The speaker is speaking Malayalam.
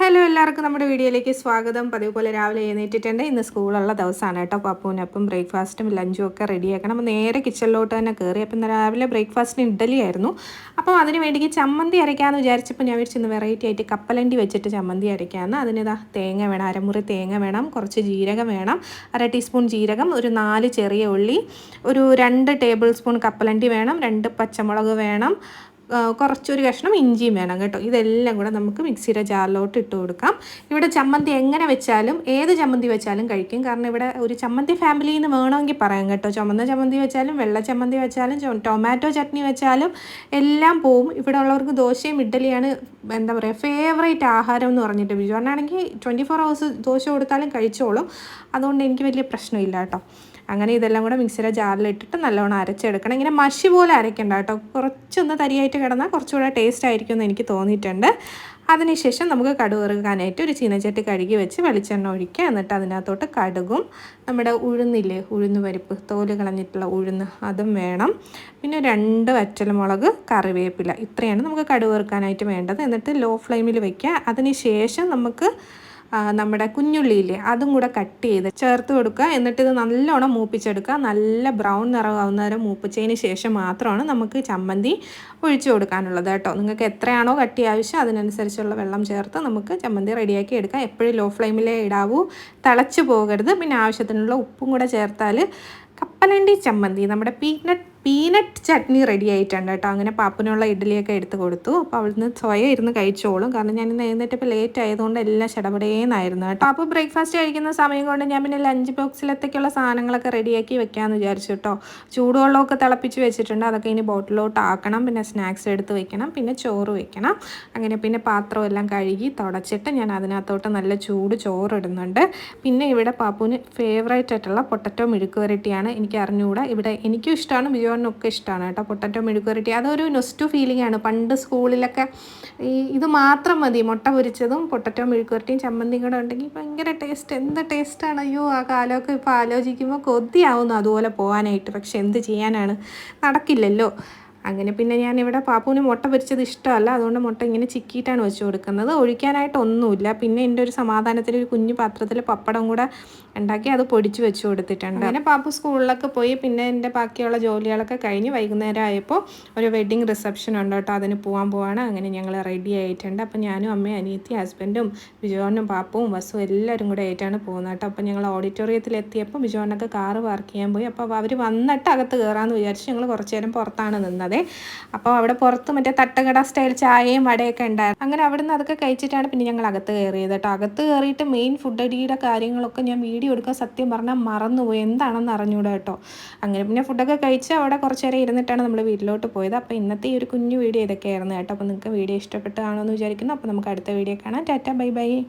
ഹലോ എല്ലാവർക്കും നമ്മുടെ വീഡിയോയിലേക്ക് സ്വാഗതം. പതിവ് പോലെ രാവിലെ എഴുന്നേറ്റിട്ടുണ്ട്. ഇന്ന് സ്കൂളുള്ള ദിവസമാണ് കേട്ടോ. പപ്പൂനപ്പം ബ്രേക്ക്ഫാസ്റ്റും ലഞ്ചും ഒക്കെ റെഡിയാക്കണം. നേരെ കിച്ചണിലോട്ട് തന്നെ കയറി അപ്പം രാവിലെ ബ്രേക്ക്ഫാസ്റ്റിന് ഇഡ്ഡലി ആയിരുന്നു. അപ്പോൾ അതിന് വേണ്ടിക്ക് ചമ്മന്തി അരയ്ക്കാമെന്ന് വിചാരിച്ചപ്പോൾ ഞാൻ വിളിച്ചിന്ന് വെറൈറ്റി ആയിട്ട് കപ്പലണ്ടി വെച്ചിട്ട് ചമ്മന്തി അരയ്ക്കാമെന്ന് അതിനിതാ തേങ്ങ വേണം അരമുറി തേങ്ങ വേണം കുറച്ച് ജീരകം വേണം അര ടീസ്പൂൺ ജീരകം ഒരു നാല് ചെറിയ ഉള്ളി ഒരു രണ്ട് ടേബിൾ സ്പൂൺ കപ്പലണ്ടി വേണം രണ്ട് പച്ചമുളക് വേണം കുറച്ചൊരു കഷ്ണം ഇഞ്ചിയും വേണം കേട്ടോ. ഇതെല്ലാം കൂടെ നമുക്ക് മിക്സിയുടെ ജാറിലോട്ട് ഇട്ട് കൊടുക്കാം. ഇവിടെ ചമ്മന്തി എങ്ങനെ വെച്ചാലും ഏത് ചമ്മന്തി വെച്ചാലും കഴിക്കും. കാരണം ഇവിടെ ഒരു ചമ്മന്തി ഫാമിലിയിൽ നിന്ന് വേണമെങ്കിൽ പറയാം കേട്ടോ. ചുമന്ന ചമ്മന്തി വെച്ചാലും വെള്ള ചമ്മന്തി വെച്ചാലും ടൊമാറ്റോ ചട്നി വെച്ചാലും എല്ലാം പോവും. ഇവിടെ ഉള്ളവർക്ക് ദോശയും ഇഡ്ഡലിയാണ് എന്താ പറയുക ഫേവറേറ്റ് ആഹാരം എന്ന് പറഞ്ഞിട്ട് ബിജുവാണെങ്കിൽ ട്വന്റി ഫോർ ഹവേഴ്സ് ദോശ കൊടുത്താലും കഴിച്ചോളും. അതുകൊണ്ട് എനിക്ക് വലിയ പ്രശ്നമില്ല കേട്ടോ. അങ്ങനെ ഇതെല്ലാം കൂടെ മിക്സിയുടെ ജാറിലിട്ടിട്ട് നല്ലോണം അരച്ചെടുക്കണം. ഇങ്ങനെ മഷി പോലെ അരയ്ക്കണ്ട കേട്ടോ. കുറച്ചൊന്ന് തരിയായിട്ട് കിടന്നാൽ കുറച്ചുകൂടെ ടേസ്റ്റ് ആയിരിക്കും എന്ന് എനിക്ക് തോന്നിയിട്ടുണ്ട്. അതിനുശേഷം നമുക്ക് കടുക് ഇറുക്കാനായിട്ട് ഒരു ചീനച്ചട്ടി കഴുകി വെച്ച് വെളിച്ചെണ്ണ ഒഴിക്കുക. എന്നിട്ട് അതിനകത്തോട്ട് കടുകും നമ്മുടെ ഉഴുന്നില്ലേ ഉഴുന്ന് പരിപ്പ് തോൽ കളഞ്ഞിട്ടുള്ള ഉഴുന്ന് അതും വേണം. പിന്നെ രണ്ട് വറ്റൽമുളക് കറിവേപ്പില. ഇത്രയാണ് നമുക്ക് കടുക് വേണ്ടത്. എന്നിട്ട് ലോ ഫ്ലെയിമിൽ വയ്ക്കുക അതിന് ശേഷം നമുക്ക് നമ്മുടെ കുഞ്ഞുള്ളിയില്ലേ അതും കൂടെ കട്ട് ചെയ്ത് ചേർത്ത് കൊടുക്കുക. എന്നിട്ട് ഇത് നല്ലോണം മൂപ്പിച്ചെടുക്കുക. നല്ല ബ്രൗൺ നിറമാവുന്ന വരെ മൂപ്പിച്ചതിന് ശേഷം മാത്രമാണ് നമുക്ക് ചമ്മന്തി ഒഴിച്ചു കൊടുക്കാനുള്ളത് കേട്ടോ. നിങ്ങൾക്ക് എത്രയാണോ കട്ടി ആവശ്യം അതിനനുസരിച്ചുള്ള വെള്ളം ചേർത്ത് നമുക്ക് ചമ്മന്തി റെഡിയാക്കി എടുക്കാം. എപ്പോഴും ലോ ഫ്ലെയിമിലേ ഇടാവൂ. തിളച്ച് പോകരുത്. പിന്നെ ആവശ്യത്തിനുള്ള ഉപ്പും കൂടെ ചേർത്താൽ കപ്പലണ്ടി ചമ്മന്തി. നമ്മുടെ പീനട്ട് പീനട്ട് ചട്നി റെഡി ആയിട്ടുണ്ട് കേട്ടോ. അങ്ങനെ പാപ്പനുള്ള ഇഡ്ഡലിയൊക്കെ എടുത്ത് കൊടുത്തു. അപ്പോൾ അവിടുന്ന് സ്വയം ഇരുന്ന് കഴിച്ചോളും. കാരണം ഞാൻ ഇന്ന് എഴുന്നേറ്റപ്പോൾ ലേറ്റ് ആയതുകൊണ്ട് എല്ലാം ചടപടേന്നായിരുന്നു കേട്ടോ. അപ്പോൾ ബ്രേക്ക്ഫാസ്റ്റ് കഴിക്കുന്ന സമയം കൊണ്ട് ഞാൻ പിന്നെ ലഞ്ച് ബോക്സിലത്തേക്കുള്ള സാധനങ്ങളൊക്കെ റെഡിയാക്കി വെക്കാമെന്ന് വിചാരിച്ചു കേട്ടോ. ചൂടുവെള്ളമൊക്കെ തിളപ്പിച്ച് വെച്ചിട്ടുണ്ട്. അതൊക്കെ ഇനി ബോട്ടിലോട്ട് ആക്കണം. പിന്നെ സ്നാക്സ് എടുത്ത് വെക്കണം. പിന്നെ ചോറ് വെക്കണം. അങ്ങനെ പിന്നെ പാത്രം എല്ലാം കഴുകി തുടച്ചിട്ട് ഞാൻ അതിനകത്തോട്ട് നല്ല ചൂട് ചോറ് ഇടുന്നുണ്ട് പിന്നെ ഇവിടെ പാപ്പുവിന് ഫേവറേറ്റ് ആയിട്ടുള്ള പൊട്ടറ്റോ മെഴുക്ക് വരട്ടിയാണ് എനിക്ക് അറിഞ്ഞുകൂടാ ഇവിടെ എനിക്കും ഇഷ്ടമാണ് ബിജോ ഒക്കെ ഇഷ്ടമാണ് കേട്ടോ. പൊട്ടറ്റോ മെഴുക്കുരട്ടി അതൊരു നൊസ്റ്റു ഫീലിംഗ് ആണ്. പണ്ട് സ്കൂളിലൊക്കെ ഈ ഇത് മാത്രം മതി. മുട്ട പൊരിച്ചതും പൊട്ടറ്റോ മെഴുക്കുരട്ടിയും ചമ്മന്തിയും കൂടെ ഉണ്ടെങ്കിൽ ഭയങ്കര ടേസ്റ്റ് എന്ത് ടേസ്റ്റാണ് അയ്യോ ആ കാലമൊക്കെ ഇപ്പോൾ ആലോചിക്കുമ്പോൾ കൊതിയാവുന്നു അതുപോലെ പോകാനായിട്ട് പക്ഷെ എന്ത് ചെയ്യാനാണ്? നടക്കില്ലല്ലോ. അങ്ങനെ പിന്നെ ഞാൻ ഇവിടെ പാപ്പുവിന് മുട്ട പൊരിച്ചത് ഇഷ്ടമല്ല. അതുകൊണ്ട് മുട്ട ഇങ്ങനെ ചിക്കിയിട്ടാണ് വെച്ച് കൊടുക്കുന്നത്. ഒഴിക്കാനായിട്ട് ഒന്നുമില്ല. പിന്നെ എന്റെ ഒരു സമാധാനത്തിൽ ഒരു കുഞ്ഞു പാത്രത്തിൽ പപ്പടം കൂടെ ഉണ്ടാക്കി അത് പൊടിച്ച് വെച്ച് കൊടുത്തിട്ടുണ്ട്. അങ്ങനെ പാപ്പു സ്കൂളിലൊക്കെ പോയി പിന്നെ എന്റെ ബാക്കിയുള്ള ജോലികളൊക്കെ കഴിഞ്ഞ് വൈകുന്നേരം ആയപ്പോൾ ഒരു വെഡ്ഡിങ് റിസപ്ഷൻ ഉണ്ട് കേട്ടോ. അതിന് പോകാൻ പോവാണ്. അങ്ങനെ ഞങ്ങൾ റെഡി ആയിട്ടുണ്ട്. അപ്പം ഞാനും അമ്മയും അനിയത്തി ഹസ്ബൻഡും ബിജോനും പാപ്പവും ബസ്സും എല്ലാവരും കൂടെ ആയിട്ടാണ് പോകുന്നത് കേട്ടോ. അപ്പം ഞങ്ങൾ ഓഡിറ്റോറിയത്തിൽ എത്തിയപ്പോൾ ബിജോനൊക്കെ കാറ് പാർക്ക് ചെയ്യാൻ പോയി. അപ്പോൾ അവർ വന്നിട്ട് അകത്ത് കയറാമെന്ന് വിചാരിച്ച് ഞങ്ങൾ കുറച്ച് നേരം പുറത്താണ് നിന്നത്. അപ്പോൾ അവിടെ പുറത്ത് മറ്റേ തട്ടുകട സ്റ്റൈൽ ചായയും വടയൊക്കെ ഉണ്ടായിരുന്നു. അങ്ങനെ അവിടെ നിന്ന് അതൊക്കെ കഴിച്ചിട്ടാണ് പിന്നെ ഞങ്ങൾ അകത്ത് കയറിയത് കേട്ടോ. അകത്ത് കയറിയിട്ട് മെയിൻ ഫുഡ് അടിയുടെ കാര്യങ്ങളൊക്കെ ഞാൻ വീഡിയോ എടുക്കാൻ സത്യം പറഞ്ഞാൽ മറന്നുപോയി. എന്താണെന്ന് അറിഞ്ഞൂടാ കേട്ടോ. അങ്ങനെ പിന്നെ ഫുഡൊക്കെ കഴിച്ച് അവിടെ കുറച്ച് നേരം ഇരുന്നിട്ടാണ് നമ്മൾ വീട്ടിലോട്ട് പോയത്. അപ്പോൾ ഇന്നത്തെ ഈ ഒരു കുഞ്ഞു വീഡിയോ ഇതൊക്കെയായിരുന്നു കേട്ടോ. അപ്പോൾ നിങ്ങൾക്ക് വീഡിയോ ഇഷ്ടപ്പെട്ടാണോ എന്ന് വിചാരിക്കുന്നു. അപ്പോൾ നമുക്ക് അടുത്ത വീഡിയോ കാണാം. Tata bye bye.